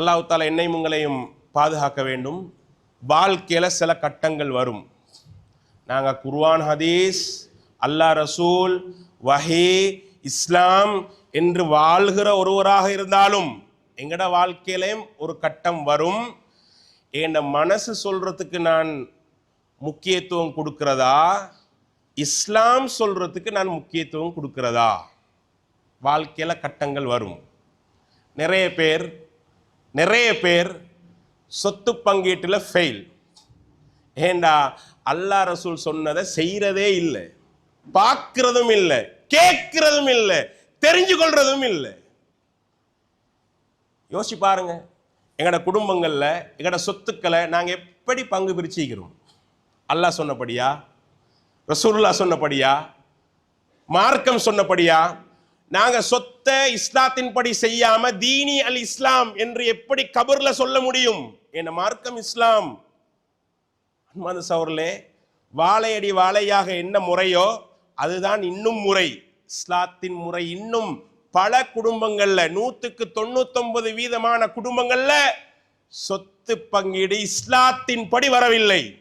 அல்லாஹ் தாலா என்னையும் உங்களையும் பாதுகாக்க வேண்டும். வாழ்க்கையில் சில கட்டங்கள் வரும். நாங்கள் குர்வான் ஹதீஸ் அல்லாஹ் ரசூல் வஹி இஸ்லாம் என்று வாழ்கிற ஒருவராக இருந்தாலும் எங்கட வாழ்க்கையிலையும் ஒரு கட்டம் வரும். என் மனசு சொல்கிறதுக்கு நான் முக்கியத்துவம் கொடுக்கிறதா? இஸ்லாம் சொல்கிறதுக்கு நான் முக்கியத்துவம் கொடுக்கிறதா? வாழ்க்கையில் கட்டங்கள் வரும். நிறைய பேர் நிறைய பேர் சொத்து பங்கீட்டில் ஃபெயில் ஏண்டா அல்லாஹ் ரசூல் சொன்னதை செய்கிறதே இல்லை. பார்க்கிறதும் இல்லை கேட்கிறதும் இல்லை தெரிஞ்சு கொள்றதும் இல்லை. யோசிச்சு பாருங்க. எங்களோட குடும்பங்களில் எங்களோட சொத்துக்களை நாங்கள் எப்படி பங்கு பிரிச்சுக்கிறோம்? அல்லாஹ் சொன்னபடியா? ரசூல்லா சொன்னபடியா? மார்க்கம் சொன்னபடியா? நாங்க சொத்தை இஸ்லாத்தின்படி செய்யாம தீனி அல் இஸ்லாம் என்று எப்படி கபர்ல சொல்ல முடியும்? என்ன மார்க்கம் இஸ்லாம்? அன்பான சவர்களே வாழையடி வாழையாக என்ன முறையோ அதுதான் இன்னும் முறை. இஸ்லாத்தின் முறை இன்னும் பல குடும்பங்கள்ல நூத்துக்கு தொண்ணூத்தொன்பது வீதமான குடும்பங்கள்ல சொத்து பங்கீடு இஸ்லாத்தின் படி வரவில்லை.